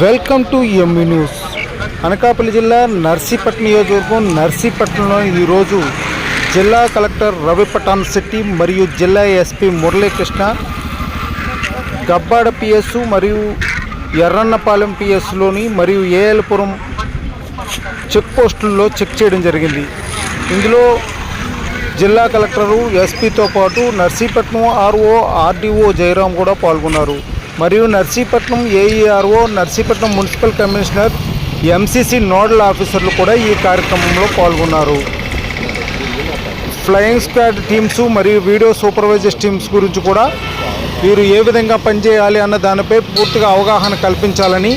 Welcome to M E news Anakapalli జిల్లా నర్సీపట్నం నియోజకవర్గం నర్సీపట్నంలో ఈరోజు జిల్లా కలెక్టర్ రవి పఠాన్ శెట్టి మరియు జిల్లా ఎస్పీ మురళీకృష్ణ గబ్బాడ పిఎస్ మరియు ఎర్రన్నపాలెం పిఎస్లోని మరియు ఏఎల్పురం చెక్ పోస్టుల్లో చెక్ చేయడం జరిగింది. ఇందులో జిల్లా కలెక్టరు ఎస్పీతో పాటు నర్సీపట్నం ఆర్ఓ ఆర్డీఓ జయరాం కూడా పాల్గొన్నారు. మరియు Narsipatnam A E R O Narsipatnam municipal commissioner M C C nodal ఆఫీసర్లు కూడా ఈ కార్యక్రమంలో పాల్గొన్నారు. ఫ్లయింగ్ స్క్వాడ్ టీమ్స్ మరియు వీడియో సూపర్వైజర్స్ టీమ్స్ గురించి కూడా వీరు ఏ విధంగా పనిచేయాలి అన్న దానిపై పూర్తిగా అవగాహన కల్పించాలని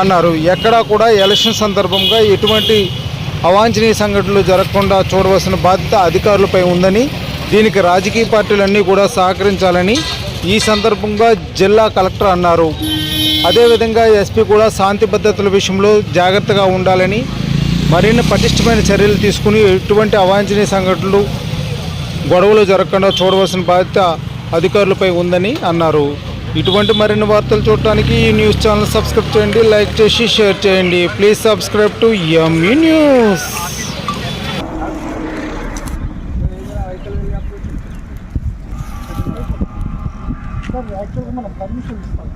అన్నారు. ఎక్కడా కూడా ఎలక్షన్ సందర్భంగా ఎటువంటి అవాంఛనీయ సంఘటనలు జరగకుండా చూడవలసిన బాధ్యత అధికారులపై ఉందని దీనికి రాజకీయ పార్టీలన్నీ కూడా సహకరించాలని ఈ సందర్భంగా జిల్లా కలెక్టర్ అన్నారు. అదేవిధంగా ఎస్పీ కూడా శాంతి భద్రతల విషయంలో జాగ్రత్తగా ఉండాలని మరిన్ని పటిష్టమైన చర్యలు తీసుకుని ఎటువంటి అవాంఛనీయ సంఘటనలు గొడవలు జరగకుండా చూడవలసిన బాధ్యత అధికారులపై ఉందని అన్నారు. ఇటువంటి మరిన్ని వార్తలు చూడటానికి ఈ న్యూస్ ఛానల్ సబ్స్క్రైబ్ చేయండి లైక్ చేసి షేర్ చేయండి. Please subscribe to M E news. Sir యాక్చువల్గా మనం పర్మిషన్ ఇస్తాం.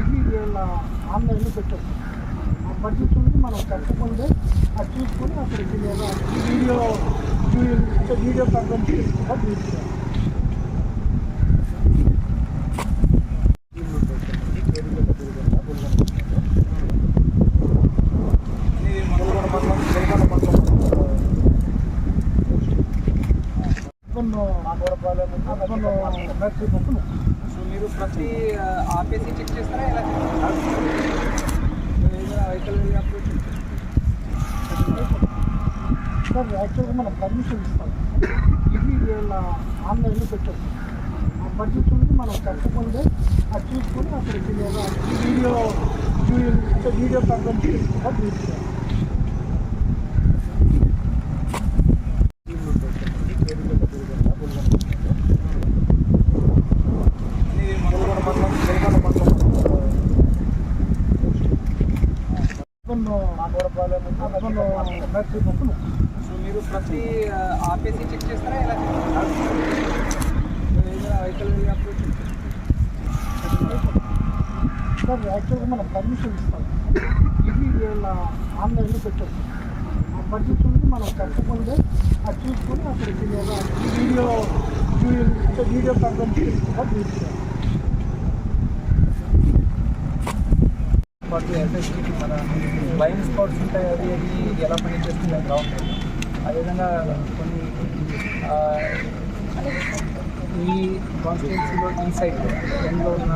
ఇది వీళ్ళ ఆన్లైన్లో పెట్టారు ఆ పర్మిషన్ మనం కట్టకుండా అది చూసుకొని అక్కడికి వీడియో అంటే వీడియో కాన్ఫరెన్స్ కూడా తీసుకున్నాం సో మీరు ప్రతి ఆ, ఆపేసి చెక్ చేస్తారా ఎలా వెహికల్ సార్ యాక్చువల్గా మనం పర్మిషన్ ఇస్తాం ఇది వీళ్ళ ఆన్లైన్లో పెట్టారు ఆ పర్మిషన్ మనం కట్టకుండా అది చూసుకొని అక్కడ వీడియో వీడియో అంటే వీడియో కాన్ఫరెన్స్ కూడా తీసుకున్నాం ఇది మన నర్సీపట్నం సో మీరు ప్రతి ఆ, ఆపేసి చెక్ చేస్తారా ఎలా చేస్తారా మీరు ఏదైనా వెహికల్ వెళ్ళినప్పుడు సార్ యాక్చువల్గా మనం పర్మిషన్ ఇస్తాం ఇది వీళ్ళ ఆన్లైన్లో పెట్టారు ఆ పర్మిషన్ మనం కట్టకుండా అది చూసుకొని అక్కడికి లేదా వీడియో అంటే వీడియో కాన్ఫరెన్స్ కూడా తీసుకున్నాం పాటు ఎస్ఎస్టీకి మన బ్లైండ్ స్పాట్స్ ఉంటాయి అది అది ఎలా పనిచేస్తుంది గ్రౌండ్ అదేవిధంగా కొన్ని ఈ కాన్స్టిట్యున్సీలో ఈ సైడ్ ఎండ్లో ఉన్న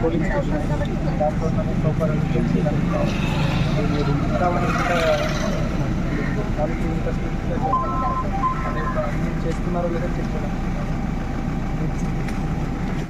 పోలింగ్ స్టేషన్ దాంట్లో ఉన్న ప్రోపర్ ఇంకా ఇంకా ఇంట్రెస్ట్ అదే చేస్తున్నారో లేదో చెక్